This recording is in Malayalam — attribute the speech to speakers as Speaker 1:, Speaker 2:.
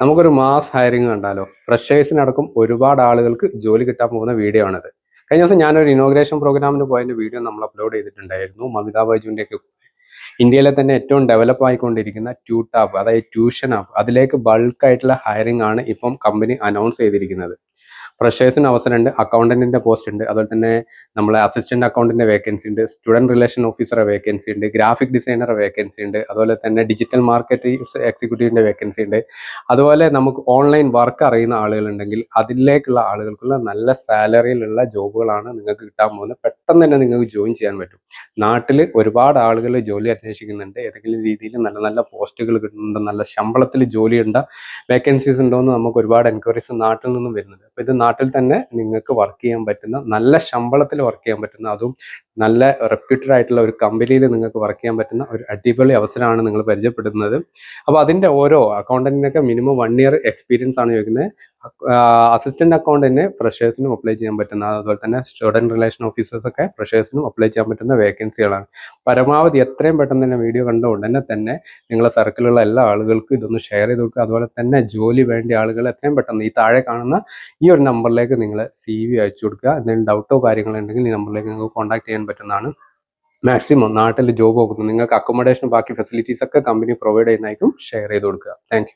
Speaker 1: നമുക്കൊരു മാസ് ഹയറിംഗ് കണ്ടാലോ? ഫ്രഷേഴ്സിനടക്കം ഒരുപാട് ആളുകൾക്ക് ജോലി കിട്ടാൻ പോകുന്ന വീഡിയോ ആണിത്. കഴിഞ്ഞ ദിവസം ഞാനൊരു ഇനോഗ്രേഷൻ പ്രോഗ്രാമിന് പോയതിന്റെ വീഡിയോ നമ്മൾ അപ്ലോഡ് ചെയ്തിട്ടുണ്ടായിരുന്നു. മമിതാ ബൈജുവിന്റെ ഇന്ത്യയിലെ തന്നെ ഏറ്റവും ഡെവലപ്പ് ആയിക്കൊണ്ടിരിക്കുന്ന ട്യൂട്ട് ആപ്പ് അതായത് ട്യൂഷൻ ആപ്പ് അതിലേക്ക് ബൾക്ക് ആയിട്ടുള്ള ഹയറിംഗ് ആണ് ഇപ്പം കമ്പനി അനൗൺസ് ചെയ്തിരിക്കുന്നത്. ഫ്രഷേഴ്സിന് അവസരമുണ്ട് അക്കൗണ്ടന്റിന്റെ പോസ്റ്റ് ഉണ്ട് അതുപോലെ തന്നെ നമ്മളെ അസിസ്റ്റന്റ് അക്കൗണ്ടിന്റെ വേക്കൻസി ഉണ്ട് സ്റ്റുഡന്റ് റിലേഷൻ ഓഫീസറെ വേക്കൻസി ഉണ്ട് ഗ്രാഫിക് ഡിസൈനറെ വേക്കൻസി ഉണ്ട് അതുപോലെ തന്നെ ഡിജിറ്റൽ മാർക്കറ്റ് എക്സിക്യൂട്ടീവിന്റെ വേക്കൻസി ഉണ്ട്. അതുപോലെ നമുക്ക് ഓൺലൈൻ വർക്ക് അറിയുന്ന ആളുകളുണ്ടെങ്കിൽ അതിലേക്കുള്ള ആളുകൾക്കുള്ള നല്ല സാലറിയിലുള്ള ജോബുകളാണ് നിങ്ങൾക്ക് കിട്ടാൻ പോകുന്നത്. പെട്ടെന്ന് തന്നെ നിങ്ങൾക്ക് ജോയിൻ ചെയ്യാൻ പറ്റും. നാട്ടിൽ ഒരുപാട് ആളുകൾ ജോലി അന്വേഷിക്കുന്നുണ്ട്. ഏതെങ്കിലും രീതിയിൽ നല്ല നല്ല പോസ്റ്റുകൾ കിട്ടുന്നുണ്ട്. നല്ല ശമ്പളത്തിൽ ജോലി ഉണ്ട് വേക്കൻസീസ് ഉണ്ടോ എന്ന് നമുക്ക് ഒരുപാട് എൻക്വയറീസ് നാട്ടിൽ നിന്നും വരുന്നുണ്ട്. അപ്പോൾ ഇത് നാട്ടിൽ തന്നെ നിങ്ങൾക്ക് വർക്ക് ചെയ്യാൻ പറ്റുന്ന നല്ല ശമ്പളത്തിൽ വർക്ക് ചെയ്യാൻ പറ്റുന്ന അതും നല്ല റെപ്യൂട്ടഡ് ആയിട്ടുള്ള ഒരു കമ്പനിയിൽ നിങ്ങൾക്ക് വർക്ക് ചെയ്യാൻ പറ്റുന്ന ഒരു അടിപൊളി അവസരമാണ് നിങ്ങൾ പരിചയപ്പെടുന്നത്. അപ്പോൾ അതിന്റെ ഓരോ അക്കൗണ്ടന്റിനൊക്കെ മിനിമം വൺ ഇയർ എക്സ്പീരിയൻസ് ആണ് ചോദിക്കുന്നത്. അസിസ്റ്റന്റ് അക്കൗണ്ടിന് ഫ്രഷേഴ്സിനും അപ്ലൈ ചെയ്യാൻ പറ്റുന്ന അതുപോലെ തന്നെ സ്റ്റുഡന്റ് റിലേഷൻ ഓഫീസേഴ്സ് ഒക്കെ ഫ്രഷേഴ്സിനും അപ്ലൈ ചെയ്യാൻ പറ്റുന്ന വേക്കൻസികളാണ് പരമാവധി എത്രയും പെട്ടെന്ന് തന്നെ വീഡിയോ കണ്ട ഉടനെ തന്നെ നിങ്ങളെ സർക്കിളിലുള്ള എല്ലാ ആളുകൾക്കും ഇതൊന്ന് ഷെയർ ചെയ്ത് കൊടുക്കുക. അതുപോലെ തന്നെ ജോലി വേണ്ട ആളുകൾ എത്രയും പെട്ടെന്ന് ഈ താഴെ കാണുന്ന ഈ ഒരു നമ്പറിലേക്ക് നിങ്ങൾ സി വി അയച്ചു കൊടുക്കുക. എന്തെങ്കിലും ഡൗട്ടോ കാര്യങ്ങളോ ഉണ്ടെങ്കിൽ ഈ നമ്പറിലേക്ക് നിങ്ങൾക്ക് കോൺടാക്ട് ചെയ്യാൻ പറ്റുന്നതാണ്. മാക്സിമം നാട്ടിൽ ജോബ് നോക്കുന്നു. നിങ്ങൾക്ക് അക്കോമഡേഷൻ ബാക്കി ഫെസിലിറ്റീസ് ഒക്കെ കമ്പനി പ്രൊവൈഡ് ചെയ്യുന്നതായിരിക്കും ഷെയർ ചെയ്ത് കൊടുക്കുക. താങ്ക്